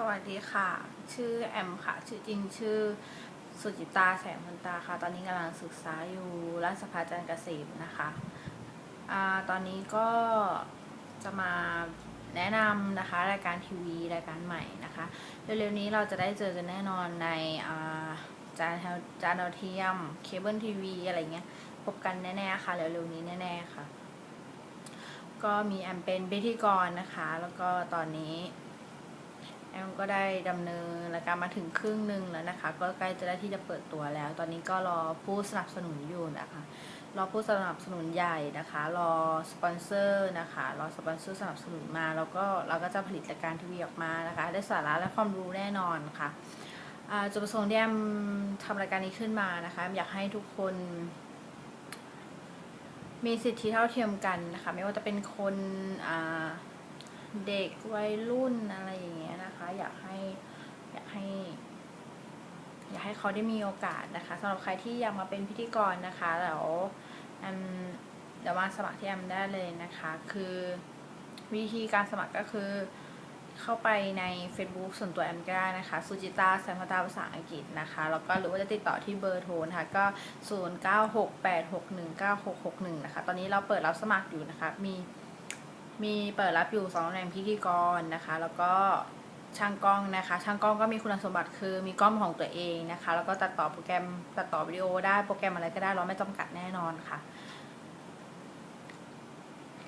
สวัสดีค่ะ ชื่อแอมค่ะ ชื่อจริงชื่อสุจิตาแสงพันตาค่ะ ตอนนี้กำลังศึกษาอยู่ราชภัฏจันทร์เกษมนะคะอ่าตอนนี้ก็จะมาแนะนำนะคะ รายการทีวีรายการใหม่นะคะ เร็วๆนี้เราจะได้เจอกันแน่นอนในอ่าจานจานดาวเทียมเคเบิลทีวีอะไรเงี้ย พบกันแน่ๆค่ะ เร็วๆนี้แน่ๆค่ะ ก็มีแอมเป็นพิธีกรนะคะ แล้วก็ตอนนี้ แอมก็ได้ดำเนินรายการมาถึงครึ่งหนึ่งแล้วนะคะ ก็ใกล้จะได้ที่จะเปิดตัวแล้ว ตอนนี้ก็รอผู้สนับสนุนอยู่นะคะรอผู้สนับสนุนใหญ่นะคะ รอสปอนเซอร์นะคะรอสปอนเซอร์สนับสนุนมาแล้วก็เราก็จะผลิตรายการทีวีออกมานะคะ ได้สาระและความรู้แน่นอนค่ะอ่าจุดประสงค์ที่แอมทำรายการนี้ขึ้นมานะคะอยากให้ทุกคนมีสิทธิเท่าเทียมกันนะคะ ไม่ว่าจะเป็นคนเด็กวัยรุ่นอะไรอย่างเงี้ย อยากให้อยากให้ อยากให้เขาได้มีโอกาสนะคะสำหรับใครที่อยากมาเป็นพิธีกรนะคะแล้วแอมเดี๋ยวมาสมัครที่แอมได้เลยนะคะ คือวิธีการสมัครก็คือเข้าไปใน Facebook ส่วนตัวแอมก็ได้นะคะสุจิตาแสงพตาภาษาอังกฤษนะคะ แล้วก็หรือว่าจะติดต่อที่เบอร์โทรนะคะก็ 0968619661 นะคะ ตอนนี้เราเปิดรับสมัครอยู่นะคะ มีมีเปิดรับอยู่สองตำแหน่งพิธีกรนะคะ แล้วก็ ช่างกล้องนะคะ ช่างกล้องก็มีคุณสมบัติคือมีกล้องของตัวเองนะคะ แล้วก็ตัดต่อโปรแกรมตัดต่อวิดีโอได้โปรแกรมอะไรก็ได้เราไม่จำกัดแน่นอนค่ะ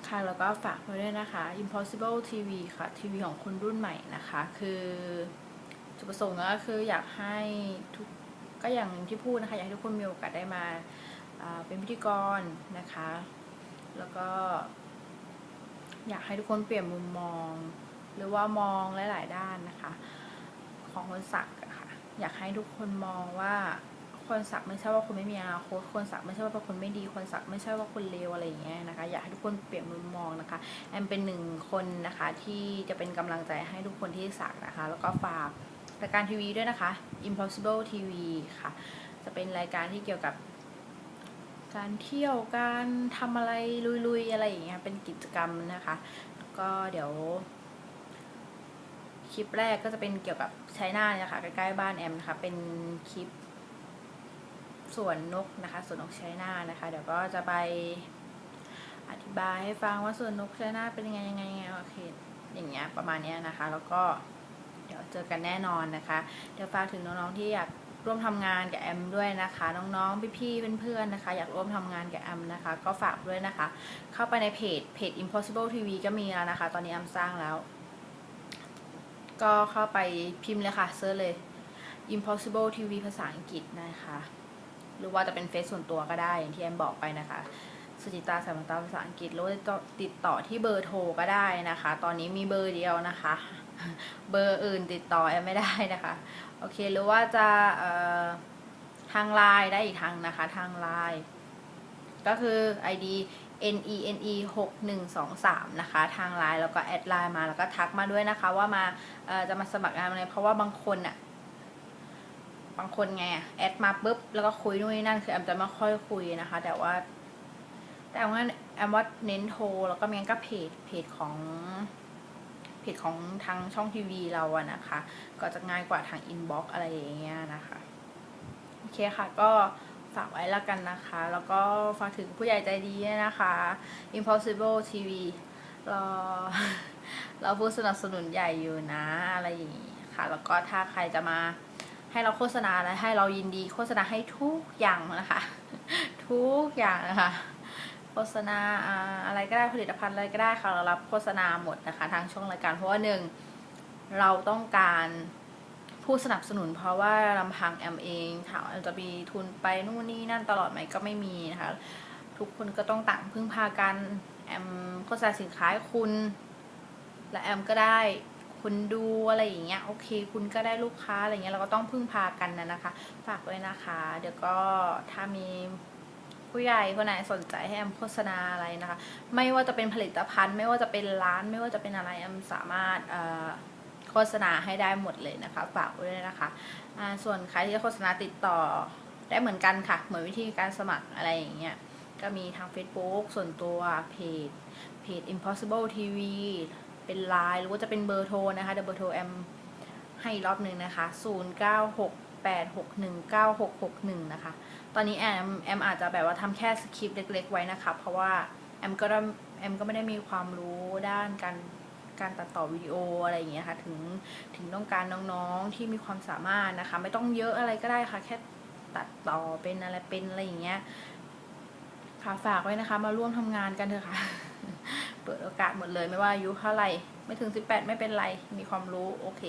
ค่ะแล้วก็ฝากไว้ด้วยนะคะ Impossible TV ค่ะทีวีของคนรุ่นใหม่นะคะ คือจุดประสงค์ก็คืออยากให้ทุกก็อย่างที่พูดนะคะ อยากให้ทุกคนมีโอกาสได้มาเป็นพิธีกรนะคะ แล้วก็ อยากให้ทุกคนเปลี่ยนมุมมอง หรือว่ามองหลาย ๆ ด้านนะคะ ของคนสักะค่ะอยากให้ทุกคนมองว่าคนสักไม่ใช่ว่าคนไม่มีอนาคตคนสักไม่ใช่ว่าเป็นคนไม่ดีคนสักไม่ใช่ว่าคนเลวอะไรอย่างเงี้ยนะคะ อยากให้ทุกคนเปลี่ยนมุมมองนะคะแอมเป็นหนึ่งคนนะคะที่จะเป็นกำลังใจให้ทุกคนที่สักนะคะ แล้วก็ฝากรายการทีวีด้วยนะคะ Impossible TV ค่ะ จะเป็นรายการที่เกี่ยวกับการเที่ยวการทำอะไรลุยๆ อะไรอย่างเงี้ยเป็นกิจกรรมนะคะ ก็เดี๋ยว คลิปแรกก็จะเป็นเกี่ยวกับไชน่าเนี่ยค่ะใกล้ๆบ้านแอมนะคะเป็นคลิปสวนนกนะคะสวนนกไชน่านะคะ เดี๋ยวก็จะไปอธิบายให้ฟังว่าสวนนกไชน่าเป็นยังไงยังไงยังไงโอเคอย่างเงี้ยประมาณเนี้ยนะคะ แล้วก็เดี๋ยวเจอกันแน่นอนนะคะ เดี๋ยวฝากถึงน้องๆที่อยากร่วมทำงานกับแอมด้วยนะคะ น้องๆพี่ๆเพื่อนๆนะคะ อยากร่วมทำงานกับแอมนะคะ ก็ฝากด้วยนะคะ เข้าไปในเพจเพจ Impossible TV ก็มีแล้วนะคะ ตอนนี้แอมสร้างแล้ว ก็เข้าไปพิมพ์เลยค่ะเซิร์ชเลย Impossible TV ภาษาอังกฤษนะคะ หรือว่าจะเป็นเฟซส่วนตัวก็ได้อย่างที่แอมบอกไปนะคะสุจิตาสามัญตาภาษาอังกฤษหรือจะติดต่อที่เบอร์โทรก็ได้นะคะ ตอนนี้มีเบอร์เดียวนะคะ เบอร์อื่นติดต่อแอมไม่ได้นะคะ โอเคหรือว่าจะทางไลน์ได้อีกทางนะคะ ทางไลน์ก็คือ ID n e n e 6 1 2 3นะคะ ทางไลน์แล้วก็แอดไลน์มาแล้วก็ทักมาด้วยนะคะ ว่ามาจะมาสมัครงานอะไรเพราะว่าบางคนอะบางคนไงอะแอดมาปุ๊บแล้วก็คุยนู่นนี่นั่นคือแอมจะไม่ค่อยคุยนะคะ แต่ว่า แต่ว่าแอมว่าเน้นโทรแล้วก็มีงั้นก็เพจเพจของเพจของทางช่องทีวีเราอะนะคะ ก็จะง่ายกว่าทางอินบ็อกอะไรอย่างเงี้ยนะคะ โอเคค่ะก็ ฝากไว้แล้วกันนะคะ แล้วก็ฝากถึงผู้ใหญ่ใจดีนะคะ Impossible TV รอเราผู้สนับสนุนใหญ่อยู่นะอะไรอย่างงี้ค่ะ แล้วก็ถ้าใครจะมาให้เราโฆษณาอะไรให้เรายินดีโฆษณาให้ทุกอย่างนะคะ ทุกอย่างนะคะ โฆษณาอะไรก็ได้ผลิตภัณฑ์อะไรก็ได้ค่ะเรารับโฆษณาหมดนะคะ ทางช่องรายการเพราะว่าหนึ่งเราต้องการ ผู้สนับสนุน เพราะว่าลำพังแอมเองถามจะมีทุนไปนู่นนี่นั่นตลอดไหมก็ไม่มีนะคะ ทุกคนก็ต้องต่างพึ่งพากันแอมโฆษณาสินค้าคุณ และแอมก็ได้คุณดูอะไรอย่างเงี้ยโอเค คุณก็ได้ลูกค้าอะไรเงี้ยเราก็ต้องพึ่งพากันนะนะคะ ฝากด้วยนะคะ เดี๋ยวก็ถ้ามีผู้ใหญ่คนไหนสนใจให้แอมโฆษณาอะไรนะคะ ไม่ว่าจะเป็นผลิตภัณฑ์ ไม่ว่าจะเป็นร้าน ไม่ว่าจะเป็นอะไรแอมสามารถเอ่อ โฆษณาให้ได้หมดเลยนะคะฝากไว้ด้วยนะคะส่วนใครที่จะโฆษณาติดต่อได้เหมือนกันค่ะ เหมือนวิธีการสมัครอะไรอย่างเงี้ยก็มีทาง Facebook ส่วนตัวเพจเพจ Impossible TV เป็นไลน์หรือว่าจะเป็นเบอร์โทรนะคะเดี๋ยวเบอร์โทรแอมให้รอบหนึ่งนะคะ 0968619661 นะคะ ตอนนี้แอมแอมอาจจะแบบว่าทำแค่สคริปต์เล็ก ๆ ไว้นะคะ เพราะว่าแอมก็แอมก็ไม่ได้มีความรู้ด้านการ การตัดต่อวิดีโออะไรอย่างเงี้ยค่ะถึงถึงต้องการน้องๆที่มีความสามารถนะคะ ไม่ต้องเยอะอะไรก็ได้ค่ะ แค่ตัดต่อเป็นอะไรเป็นอะไรอย่างเงี้ยค่ะฝากไว้นะคะ มาร่วมทำงานกันเถอะค่ะ เปิดโอกาสหมดเลยไม่ว่าอายุเท่าไหร่ไม่ถึง 18 ไม่เป็นไร มีความรู้โอเค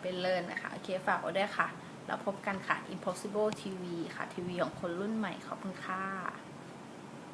เป็นเลิศนะคะ โอเคฝากไว้ด้วยค่ะ แล้วพบกันค่ะ Impossible TV ค่ะ ทีวีของคนรุ่นใหม่ขอบคุณค่ะ